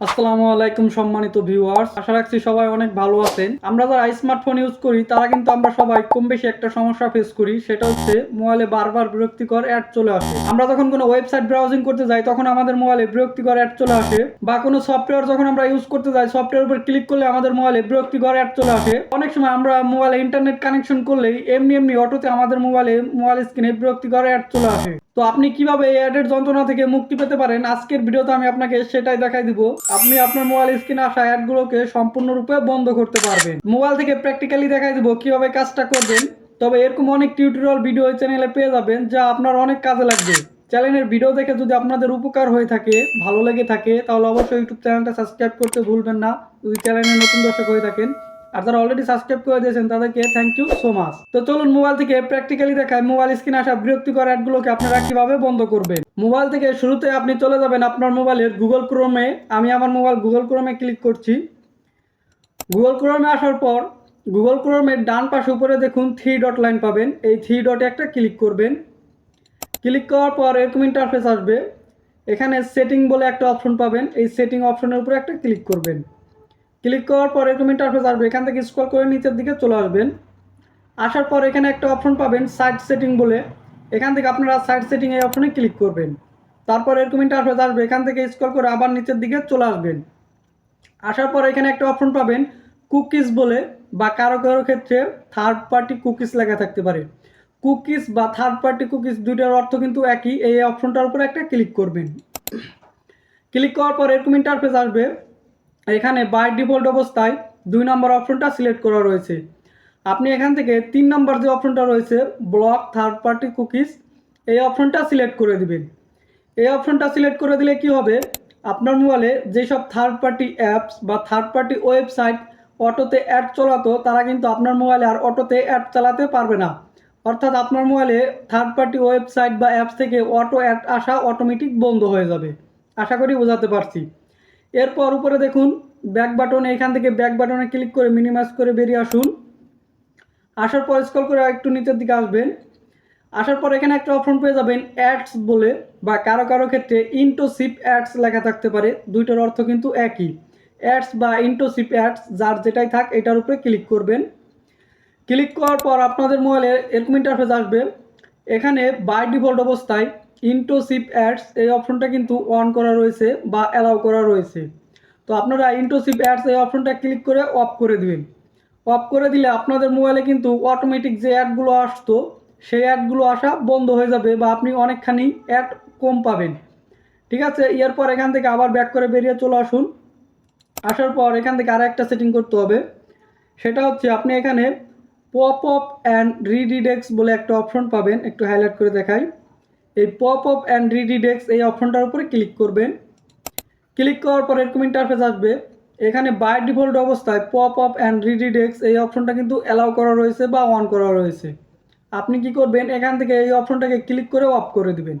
আসসালামু আলাইকুম সম্মানিত ভিউয়ার্স। আশা রাখছি সবাই অনেক ভালো আছেন। আমরা যারা স্মার্টফোন ইউজ করি, তারা কিন্তু আমরা সবাই কম বেশি একটা সমস্যা ফেস করি, সেটা হচ্ছে মোবাইলে বারবার বিরক্তিকর অ্যাড চলে আসে। আমরা যখন কোনো ওয়েবসাইট ব্রাউজিং করতে যাই, তখন আমাদের মোবাইলে বিরক্তিকর অ্যাড চলে আসে। বা কোনো সফটওয়্যার যখন আমরা ইউজ করতে যাই সফটওয়্যার উপর ক্লিক করলে আমাদের মোবাইলে বিরক্তিকর অ্যাড চলে আসে। অনেক সময় আমরা মোবাইলে ইন্টারনেট কানেকশন করলেই, এমনি এমনি অটোতে আমাদের মোবাইলে মোবাইল স্ক্রিনে বিরক্তিকর অ্যাড চলে আসে। তো আপনি কীভাবে এই অ্যাডের যন্ত্রণা থেকে মুক্তি পেতে পারেন? আজকের ভিডিওতে আমি আপনাকে সেটাই দেখাই দিব। আপনি আপনার মোবাইল স্ক্রিনে আসা অ্যাডগুলোকে সম্পূর্ণরূপে বন্ধ করতে পারবেন। মোবাইল থেকে প্র্যাকটিক্যালি দেখাই দিব কীভাবে কাজটা করবেন। তবে এরকম অনেক টিউটোরিয়াল ভিডিও চ্যানেলে পেয়ে যাবেন, যা আপনার অনেক কাজে লাগবে। চ্যানেলের ভিডিও দেখে যদি আপনাদের উপকার হয়ে থাকে, ভালো লেগে থাকে, তাহলে অবশ্যই ইউটিউব চ্যানেলটা সাবস্ক্রাইব করতে ভুলবেন না। যদি চ্যানেলে নতুন দর্শক হয়ে থাকেন আর যারা অলরেডি সাবস্ক্রাইব করে দিয়েছেন, তাদেরকে থ্যাংক ইউ সো মাচ তো চলুন মোবাইল থেকে প্র্যাকটিক্যালি দেখায় মোবাইল স্ক্রিনে আসা বিরক্তিকর অ্যাডগুলোকে আপনারা কীভাবে বন্ধ করবেন? মোবাইল থেকে শুরুতে আপনি চলে যাবেন আপনার মোবাইলের গুগল ক্রোমে আমি আমার মোবাইল গুগল ক্রোমে ক্লিক করছি। গুগল ক্রোমে আসার পর গুগল ক্রোমের ডান পাশে উপরে দেখুন থ্রি ডট লাইন পাবেন। এই থ্রি ডটে একটা ক্লিক করবেন। ক্লিক করার পর এরকম ইন্টারফেস আসবে। এখানে সেটিং বলে একটা অপশন পাবেন। এই সেটিং অপশনের উপরে একটা ক্লিক করবেন। ক্লিক করার পর এরকম ইন্টারফেস আসবে। এখান থেকে স্ক্রল করে নিচের দিকে চলে আসবেন। আসার পর এখানে একটা অপশন পাবেন সাইট সেটিং বলে। এখান থেকে আপনারা সাইট সেটিং এই অপশনে ক্লিক করবেন। তারপর এরকম ইন্টারফেস আসবে। এখান থেকে স্ক্রল করে আবার নিচের দিকে চলে আসবেন। আসার পর এখানে একটা অপশন পাবেন কুকিজ বলে বা কারও কারও ক্ষেত্রে থার্ড পার্টি কুকিজ লেখা থাকতে পারে। কুকিজ বা থার্ড পার্টি কুকিজ দুইটার অর্থ কিন্তু একই। এই অপশনটার উপরে একটা ক্লিক করবেন। ক্লিক করার পর এরকম ইন্টারফেস আসবে। এখানে বাই ডিফল্ট অবস্থায় দুই নম্বর অপশনটা সিলেক্ট করা রয়েছে। আপনি এখান থেকে তিন নম্বর যে অপশনটা রয়েছে ব্লক থার্ড পার্টি কুকিজ এই অপশনটা সিলেক্ট করে দিবেন। এই অপশনটা সিলেক্ট করে দিলে কি হবে? আপনার মোবাইলে যেসব থার্ড পার্টি অ্যাপস বা থার্ড পার্টি ওয়েবসাইট অটোতে অ্যাড চলাতো, তারা কিন্তু আপনার মোবাইলে আর অটোতে অ্যাড চালাতে পারবে না। অর্থাৎ আপনার মোবাইলে থার্ড পার্টি ওয়েবসাইট বা অ্যাপস থেকে অটো অ্যাড আসা অটোমেটিক বন্ধ হয়ে যাবে। আশা করি বোঝাতে পারছি। এরপর উপরে দেখুন ব্যাক বাটন এখান থেকে ব্যাক বাটনে ক্লিক করে মিনিমাইজ করে বেরিয়ে আসুন। আসার পর স্কল করে একটু নিচের দিকে আসবেন। আসার পর এখানে একটা অপশন পেয়ে যাবেন অ্যাডস বলে, বা কারও কারও ক্ষেত্রে ইন্টোসিপ অ্যাডস লেখা থাকতে পারে, দুইটার অর্থ কিন্তু একই। অ্যাডস বা ইন্টোসিপ অ্যাডস যার যেটাই থাক, এটার উপরে ক্লিক করবেন। ক্লিক করার পর আপনাদের মোবাইলে এরকম ইন্টারফেস আসবে। এখানে বাই ডিফল্ট অবস্থায় ইন্টোসিপ অ্যাডস এই অপশনটা কিন্তু অন করা রয়েছে বা অ্যালাউ করা রয়েছে। তো আপনারা ইন্টোসিপ অ্যাডস এই অপশনটা ক্লিক করে অফ করে দিবেন। অফ করে দিলে আপনাদের মোবাইলে কিন্তু অটোমেটিক যে অ্যাডগুলো আসতো, সেই অ্যাডগুলো আসা বন্ধ হয়ে যাবে বা আপনি অনেকখানি অ্যাড কম পাবেন। ঠিক আছে? এরপর এখান থেকে আবার ব্যাক করে বেরিয়ে চলে আসুন। আসার পর এখান থেকে আর একটা সেটিং করতে হবে। সেটা হচ্ছে আপনি এখানে পপ অপ অ্যান্ড রিডিডেক্স বলে একটা অপশন পাবেন। একটু হাইলাইট করে দেখাই। এই পপ অপ অ্যান্ড রিডিডেক্স এই অপশনটার উপরে ক্লিক করবেন। ক্লিক করার পর এরকম ইন্টারফেস আসবে। এখানে বাই ডিফল্ট অবস্থায় পপ আপ অ্যান্ড রিডিডেক্স এই অপশনটা কিন্তু অ্যালাউ করা রয়েছে বা অন করা রয়েছে। আপনি কি করবেন? এখান থেকে এই অপশনটাকে ক্লিক করে অফ করে দিবেন।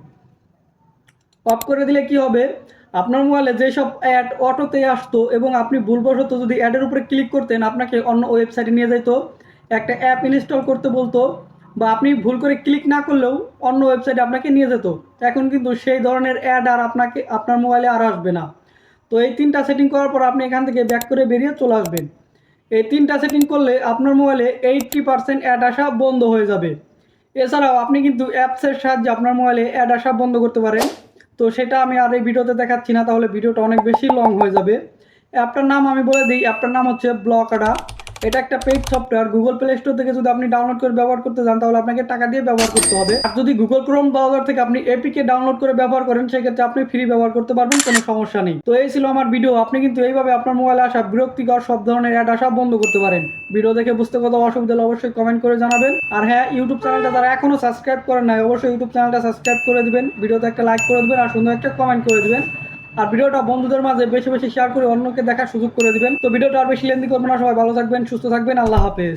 অফ করে দিলে কি হবে? আপনার মোবাইলে যেসব অ্যাড অটোতে আসতো এবং আপনি ভুলবশত যদি অ্যাডের উপরে ক্লিক করতেন, আপনাকে অন্য ওয়েবসাইটে নিয়ে যেত একটা অ্যাপ ইনস্টল করতে বলতো বা আপনি ভুল করে ক্লিক না করলেও অন্য ওয়েবসাইটে আপনাকে নিয়ে যেত। এখন কিন্তু সেই ধরনের অ্যাড আর আপনাকে, আপনার মোবাইলে আর আসবে না। তো এই তিনটা সেটিং করার পর আপনি এখান থেকে ব্যাক করে বেরিয়ে চলে আসবেন। এই তিনটা সেটিং করলে আপনার মোবাইলে এইটটি পার্সেন্ট অ্যাড আসা বন্ধ হয়ে যাবে। এছাড়াও আপনি কিন্তু অ্যাপসের সাহায্যে আপনার মোবাইলে অ্যাড আসা বন্ধ করতে পারেন। তো সেটা আমি আর এই ভিডিওতে দেখাচ্ছি না, তাহলে ভিডিওটা অনেক বেশি লং হয়ে যাবে। অ্যাপটার নাম আমি বলে দিই, অ্যাপটার নাম হচ্ছে ব্লকাডা। এটা একটা paid software Google play store থেকে যদি আপনি ডাউনলোড করে ব্যবহার করতে চান তাহলে আপনাকে টাকা দিয়ে ব্যবহার করতে হবে। আর যদি গুগল ক্রোম ব্রাউজার থেকে আপনি এপিকে ডাউনলোড করে ব্যবহার করেন, সেক্ষেত্রে আপনি ফ্রি ব্যবহার করতে পারবেন, কোনো সমস্যা নেই। তো এই ছিল আমার ভিডিও আপনি কিন্তু এইভাবে আপনার মোবাইলে আসা বিরক্তিকর, সব ধরনের অ্যাড আসা বন্ধ করতে পারেন। ভিডিও দেখে বুঝতে কোথাও অসুবিধা হলে অবশ্যই কমেন্ট করে জানাবেন। আর হ্যাঁ ইউটিউব চ্যানেলটা যারা এখনও সাবস্ক্রাইব করেন নাই, অবশ্যই ইউটিউব চ্যানেলটা সাবস্ক্রাইব করে দিবেন। ভিডিওতে একটা লাইক করে দিবেন, আর সুন্দর একটা কমেন্ট করে দিবেন। আর ভিডিওটা বন্ধুদের মাঝে বেশি বেশি শেয়ার করে অন্যকে দেখার সুযোগ করে দিবেন। তো ভিডিওটা আর বেশি লেন্দি করব না। সবাই ভালো থাকবেন, সুস্থ থাকবেন। আল্লাহ হাফেজ।